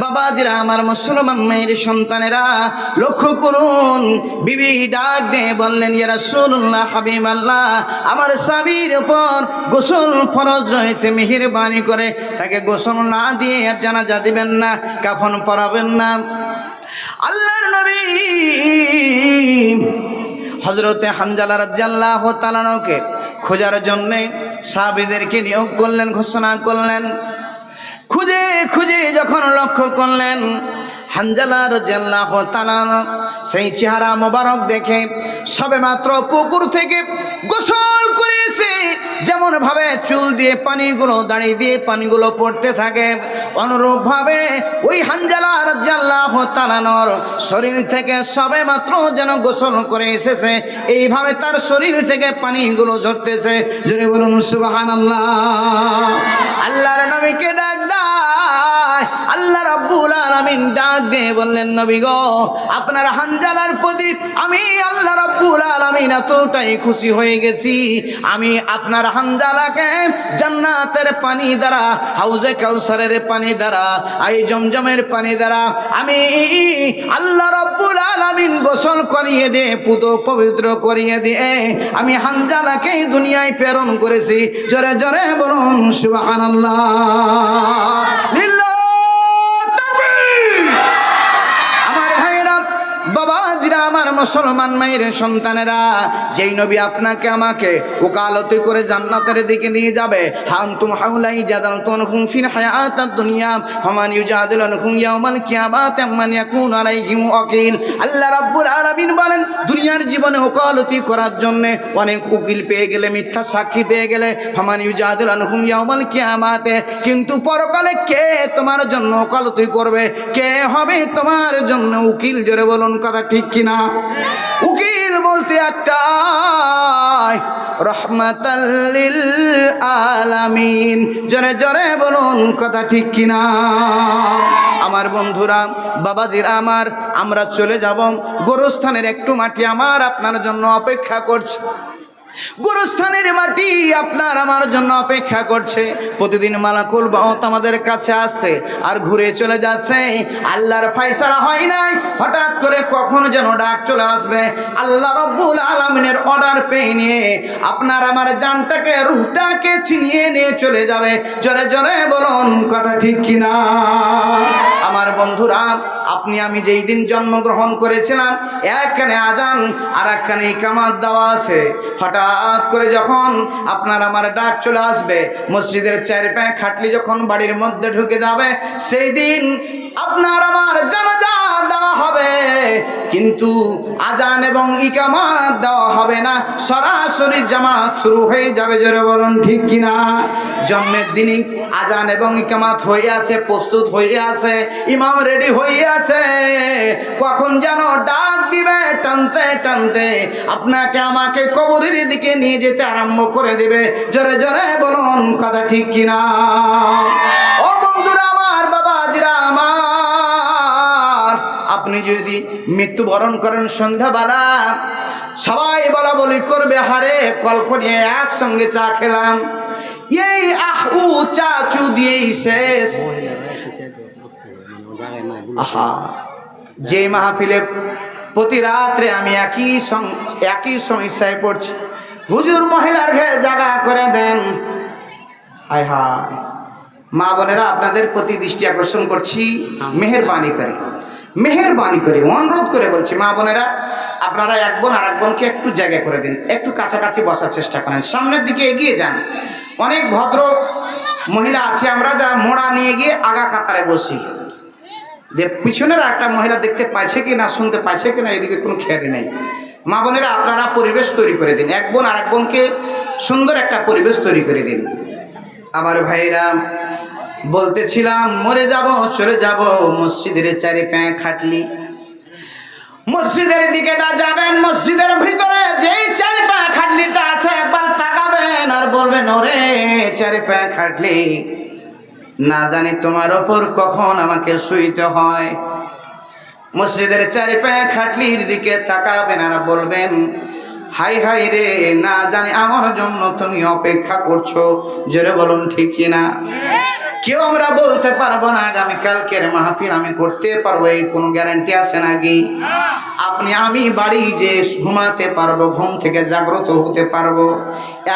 বাবাজিরা, আমার মুসলমান মেয়ের সন্তানেরা, লক্ষ্য করুন। বিবি ডাক দিয়ে বললেন, ইয়া রাসূলুল্লাহ হাবিব আল্লাহ আমার স্বামীর উপর গোসল ফরজ রয়েছে, মেহেরবানি করে। তাকে গোসল না দিয়ে আর জানাজা দিবেন না, কাফন পরাবেন না। আল্লাহর নবী হজরতে হানজালা রাজ্জাল্লাহ তালানকে খোঁজার জন্যে সাহাবিদেরকে নিয়োগ করলেন, ঘোষণা করলেন। খুঁজে খুঁজে যখন লক্ষ্য করলেন, হানজালার রাজ্জাল্লাহ তালাল সেই চেহারা মোবারক দেখে সবে মাত্র পুকুর থেকে গোসল করেছে যেমন ভাবে চুল দিয়ে পানিগুলো দাঁড়িয়ে দিয়ে পানিগুলো পড়তে থাকে। অনুরূপভাবে ওই হানজালা রাজ্জাল্লাহ তালানোর শরীর থেকে সবে মাত্র যেন গোসল করে এসেছে, এইভাবে তার শরীর থেকে পানিগুলো ঝরতেছে। যদি বলুন সুবাহান আল্লাহ আল্লাহর নবীকে ডাক দেয়, আল্লাহ রাব্বুল আলামিন ডাক দিয়ে বললেন, নবী গো, আপনার হানজালার প্রতি আমি আল্লাহ এতটাই খুশি হয়ে গেছি। আমি আপনার হানজালাকে জান্নাতের পানি দ্বারা, হাউজে কাউসারের পানি দ্বারা, আই জমজমের পানি দ্বারা, আমি আল্লাহ গোসল করিয়ে দিয়ে, পুতো পবিত্র করিয়ে দিয়ে, আমি হানজালাকে দুনিয়ায় প্রেরণ করেছি। জোরে জোরে বলুন তাকবীর আমার ভাইয়েরা বাবাজিরা আমার মুসলমান মায়ের সন্তানেরা, যেই নবী আপনাকে আমাকে ওকালতি করে জান্নাতের দিকে নিয়ে যাবে হাম তুম হাউলাই জাদাল তুন হুম ফির হায়াতাত দুনিয়া হমান ইউজাদিলুন হুম ইয়াউমাল কিয়ামাত আম্মান ইয়াকুন আলাইহিম ওয়াকিল। আল্লাহ রাব্বুল আলামিন বলেন, দুনিয়ার জীবনে ওকালতি করার জন্য অনেক উকিল পেয়ে গেলে, মিথ্যা সাক্ষী পেয়ে গেলে হমান ইউজাদিলুন হুম ইয়াউমাল কিয়ামাতে। কিন্তু পরকালে কে তোমার জন্য ওকালতি করবে? কে হবে তোমার জন্য উকিল? জোরে বলুন কথা ঠিক কিনা? উকিল বলতে একটা রহমাতাল্লিল আলামিন। জোরে জোরে বলুন, কথা ঠিক কিনা? আমার বন্ধুরা, বাবাজির আমার, আমরা চলে যাব। গোরস্থানের একটু মাটি আমার, আপনার জন্য অপেক্ষা করছে। গুরুস্থানের মাটি আপনার আমার জন্য অপেক্ষা করছে। প্রতিদিন মালাকুল বাহত আমাদের কাছে আসছে আর ঘুরে চলে যাচ্ছে। আল্লাহর ফাইসালা হয় নাই। হঠাৎ করে কখন যেন ডাক চলে আসবে। আল্লাহ রব্বুল আলমিনের অর্ডার পেয়ে নিয়ে আপনার আমার জানটাকে রুহটাকে ছিনিয়ে নিয়ে চলে যাবে। জোরে জোরে বলুন, কথা ঠিক কিনা? আমার বন্ধুরা, আপনি আমি যেই দিন জন্মগ্রহণ করেছিলাম, একখানে আজান আর একখানে ইকামাত দেওয়া আছে। হঠাৎ করে যখন আপনার আমার ডাক চলে আসবে, মসজিদের চার পায়ে খাটলি যখন বাড়ির মধ্যে ঢুকে যাবে, সেই দিন আপনার আমার জানাজা দেওয়া হবে। কিন্তু আজান এবং ইকামাত দেওয়া হবে না। সরাসরি জামাত শুরু হয়ে যাবে, জোরে বলুন ঠিক কিনা? জন্মের দিনই আজান এবং ইকামাত হয়ে আছে, প্রস্তুত হয়ে আছে, ইমাম রেডি হয়ে আছে। কখন যেন ডাক দিবে, টানতে টানতে আপনাকে আমাকে কবরের দিকে নিয়ে যেতে আরম্ভ করে দেবে। জোরে জোরে বলুন কথা ঠিক কিনা? আপনি যদি মৃত্যুবরণ করেন সন্ধ্যাবেলা, সবাই বলা বলি করবে, হারে কলকনিয়ে একসঙ্গে চা খেলাম। এই আহু চা চু দিয়েই শেষ। আহা, যে মাহফিলে প্রতি রাত্রে আমি একই একই সমস্যায় পড়ছি। হুজুর মহিলার ঘরে জায়গা করে দেন। হায়, মা বোনেরা আপনাদের প্রতি দৃষ্টি আকর্ষণ করছি। মেহেরবানি করে। মেহেরবানি করে, অনুরোধ করে বলছি, মা বোনেরা, আপনারা এক বোন আর এক বোনকে একটু জায়গা করে দিন, একটু কাছাকাছি বসার চেষ্টা করেন, সামনের দিকে এগিয়ে যান। অনেক ভদ্র মহিলা আছে আমরা, যারা মোড়া নিয়ে গিয়ে আগা কাতারে বসি। যে পিছনের একটা মহিলা দেখতে পাইছে কি না, শুনতে পাইছে কি না, এদিকে কোনো খেয়াল নেই। মা বোনেরা, আপনারা পরিবেশ তৈরি করে দিন, এক বোন আর এক বোনকে সুন্দর একটা পরিবেশ তৈরি করে দিন। আমার ভাইরা বলতেছিলাম, মরে যাব, চলে যাব, মসজিদের চারি প্যাঁ খাটলি। মসজিদের দিকে না যাবেন, মসজিদের ভিতরে যেই চারি পা খাটলিটা আছে, একবার তাকাবেন আর বলবেন, ওরে চারি পা খাটলি। না জানি তোমার ওপর কখন আমাকে শুইতে হয়। মসজিদের চারি পায়ে খাটলির দিকে তাকাবেন আর বলবেন, হাই হাই রে, না জানি আমার জন্য তুমি অপেক্ষা করছ। জোরে বলুন, ঠিক কিনা? কেউ আমরা বলতে পারব না আগামী কালকের মাহফিল আমি করতে পারব, এই কোনো গ্যারান্টি আছে নাকি? আপনি, আমি বাড়ি যে ঘুমাতে পারব, ঘুম থেকে জাগ্রত হতে পারব,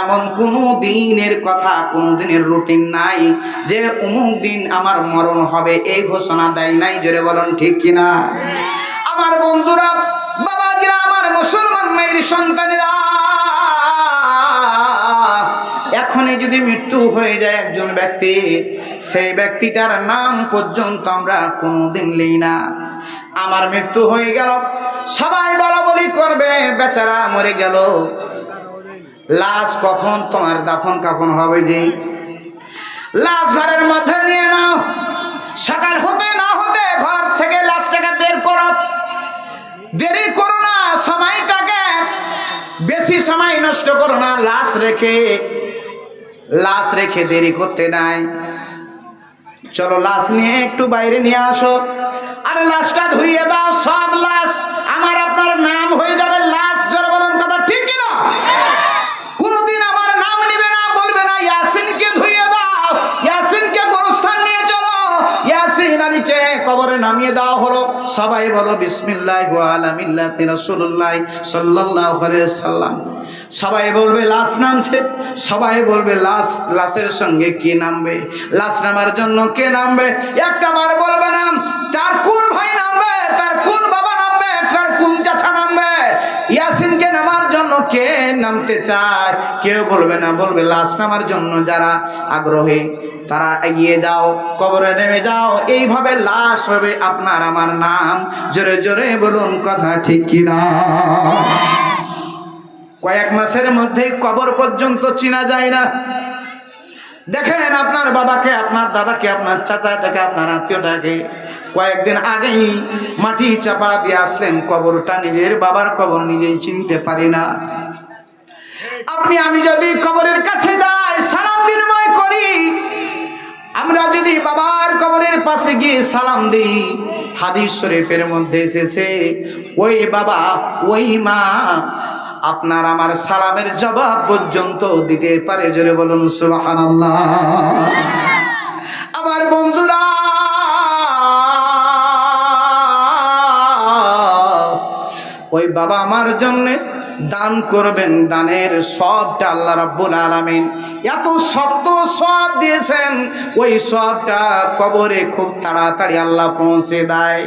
এমন কোনো দিনের কথা, কোনো দিনের রুটিন নাই যে অমুক দিন আমার মরণ হবে, এই ঘোষণা দেয় নাই, জোরে বলুন ঠিক কিনা? আমার বন্ধুরা, বাবাজিরা, আমার মুসলমান মেয়ের সন্তানেরা এখনই যদি মৃত্যু হয়ে যায় একজন ব্যক্তির সেই ব্যক্তিটার নাম পর্যন্ত আমরা কোনোদিন নেই না। আমার মৃত্যু হয়ে গেল, সবাই বলা বলি করবে, বেচারা মরে গেল। লাশ কখন তোমার দাফন কাফন হবে যে? লাশ ঘরের মধ্যে নিয়ে নাও। সকাল হতে না হতে ঘর থেকে লাশটাকে বের করো। দেরি করো না, সময়টাকে বেশি সময় নষ্ট করো না। লাশ রেখে লাশ রেখে দেরি করতে নাই। চলো লাশ নিয়ে একটু বাইরে নিয়ে আসো। আরে লাশটা ধুইয়ে দাও, সব লাশ। আমার আপনার নাম হয়ে যাবে লাশ, জোরে বলেন কথা ঠিক কি না? কোনোদিন আমার নাম নিবে না, বলবে না, ইয়াসিনকে ধুইয়ে দাও, ইয়াসিনকে গোরস্থান নিয়ে চলো। ইয়াসিন আলীকে কবরে নামিয়ে দেওয়া হলো। সবাই বলো বিসমিল্লাহ আলামিল্লাহ রাসূলুল্লাহ সাল্লাল্লাহু আলাইহি সাল্লাম সবাই বলবে, লাশ নামছে। সবাই বলবে, লাশ, লাশের সঙ্গে কে নামবে? লাশ নামার জন্য কে নামবে? একটা বার বলবে না তার কোন ভাই নামবে? তার কোন বাবা নামবে? তার কোন চাচা নামবে? ইয়াসিনকে নামার জন্য কে নামতে চায়? কেউ বলবে না, বলবে, লাশ নামার জন্য যারা আগ্রহী, তারা এগিয়ে যাও, কবরে নেমে যাও। এইভাবে লাশ হবে আপনার, আমার নাম। জোরে জোরে বলুন, কথা ঠিক কিনা? কয়েক মাসের মধ্যেই কবর পর্যন্ত চিনা যায় না। দেখেন আপনার বাবাকে, আপনার দাদাকে, আপনার চাচাটাকে, আপনার আত্মীয়টাকে কয়েকদিন আগেই মাটি চাপা দিয়ে আসলেন। কবরটা নিজের বাবার কবর, নিজেই চিনতে পারি না। আপনি, আমি যদি কবরের কাছে যাই, সালাম বিনিময় করি, আমরা যদি বাবার কবরের পাশে গিয়ে সালাম দিই, হাদিস শরীফের মধ্যে এসেছে, ওই বাবা, ওই মা আপনার আমার সালামের জবাব পর্যন্ত দিতে পারে। জোরে বলুন সুবাহান আমার বন্ধুরা, ওই বাবা আমার জন্যে দান করবেন, দানের সবটা আল্লাহ রাব্বুল আলামিন। এত শক্ত সব দিয়েছেন, ওই সবটা কবরে খুব তাড়াতাড়ি আল্লাহ পৌঁছে দেয়।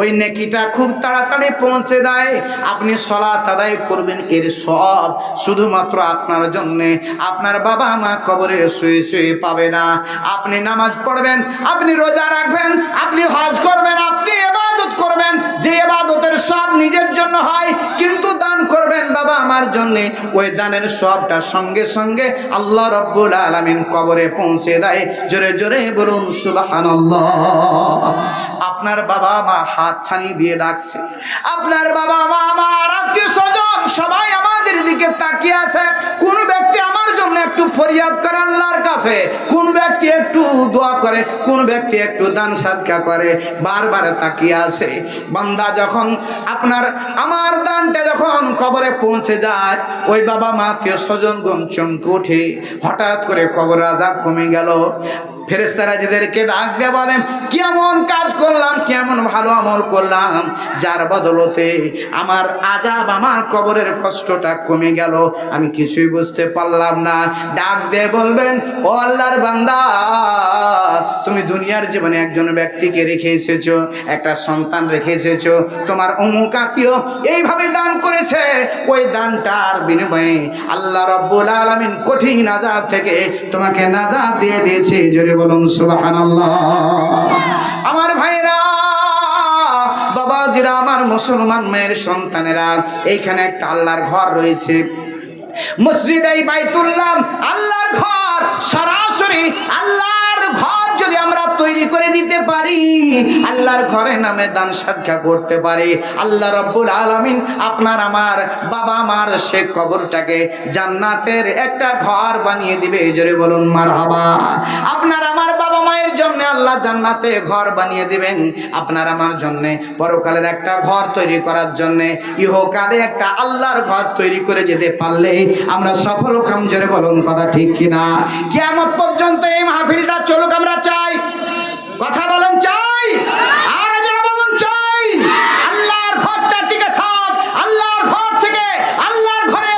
ওই নেকিটা খুব তাড়াতাড়ি পৌঁছে দেয়। আপনি সলাত আদায় করবেন, এর সব শুধুমাত্র আপনার জন্যে। আপনার বাবা মা কবরে শুয়ে শুয়ে পাবে না। আপনি নামাজ পড়বেন, আপনি রোজা রাখবেন, আপনি হজ করবেন, আপনি এবাদত করবেন। যে এবাদতের সব নিজের জন্য হয়, কিন্তু দান করবেন বাবা আমার জন্যে ওই দানের সবটা সঙ্গে সঙ্গে আল্লাহ রব্বুল আলমিন কবরে পৌঁছে দেয়। জোরে জোরে বলুন, সুবহানাল্লাহ। আপনার বাবা মা হাত ছানি দিয়ে ডাকছে। আপনার বাবা মা আমার আত্মীয় স্বজন সবাই আমাদের দিকে তাকিয়ে আছে। কোন ব্যক্তি আমার জন্য একটু ফরিয়াদ করে আল্লাহর কাছে, কোন ব্যক্তি একটু দোয়া করে, কোন ব্যক্তি একটু দান সাদকা করে, বারবার তাকিয়ে আছে। বান্দা যখন আপনার, আমার দানটা যখন কবরে পৌঁছে যায়, ওই বাবা মা আত্মীয় স্বজনগণ চমকে ওঠে। হঠাৎ করে কবর আজাব কমে গেল। ফেরেস্তারা যাদেরকে ডাক দিয়ে বলেন কেমন কাজ করলাম, কেমন ভালো আমল করলাম, যার বদলতে আমার আজাব আমার কবরের কষ্টটা কমে গেল, আমি কিছুই বুঝতে পারলাম না। ডাক দিয়ে বলবেন, ও আল্লাহর বান্দা, তুমি দুনিয়ার জীবনে একজন ব্যক্তিকে রেখে এসেছ, একটা সন্তান রেখে এসেছ, তোমার অমুক আত্মীয় এইভাবে দান করেছে, ওই দানটার বিনিময়ে আল্লাহ রব্বুল আলমিন কঠিন আজাব থেকে তোমাকে নাজাত দিয়ে দিয়েছে, জোরে বলুন সুবাহান আমার ভাইরা বাবাজিরা আমার মুসলমান মেয়ের সন্তানেরা এইখানে একটা আল্লাহর ঘর রয়েছে। মসজিদ এই বাইতুল্লাহ, আল্লাহর ঘর, সরাসরি আল্লাহর ঘর যদি আমরা তৈরি করে দিতে পারি, আল্লাহর ঘরে নামে দান সাক্ষা করতে পারি। আল্লাহ রব্বুল আলামিন আপনার আমার বাবা মার সে কবরটাকে জান্নাতের একটা ঘর বানিয়ে দিবে। এই জোরে বলুন, মারহাবা। আপনার আমার বাবা মায়ের জন্য আল্লাহ জান্নাতে ঘর বানিয়ে দিবেন। আপনার আমার জন্য পরকালের একটা ঘর তৈরি করার জন্য ইহকালে একটা আল্লাহর ঘর তৈরি করে যেতে পারলে আমরা সফল কাম জোরে বলুন কথা ঠিক কিনা? কেমন পর্যন্ত এই মাহফিলটা চলুক, আমরা চাই। কথা বলেন চাই, আর বলুন চাই। আল্লাহর ঘরটা টিকে থাক, আল্লাহর ঘর থেকে আল্লাহর ঘরে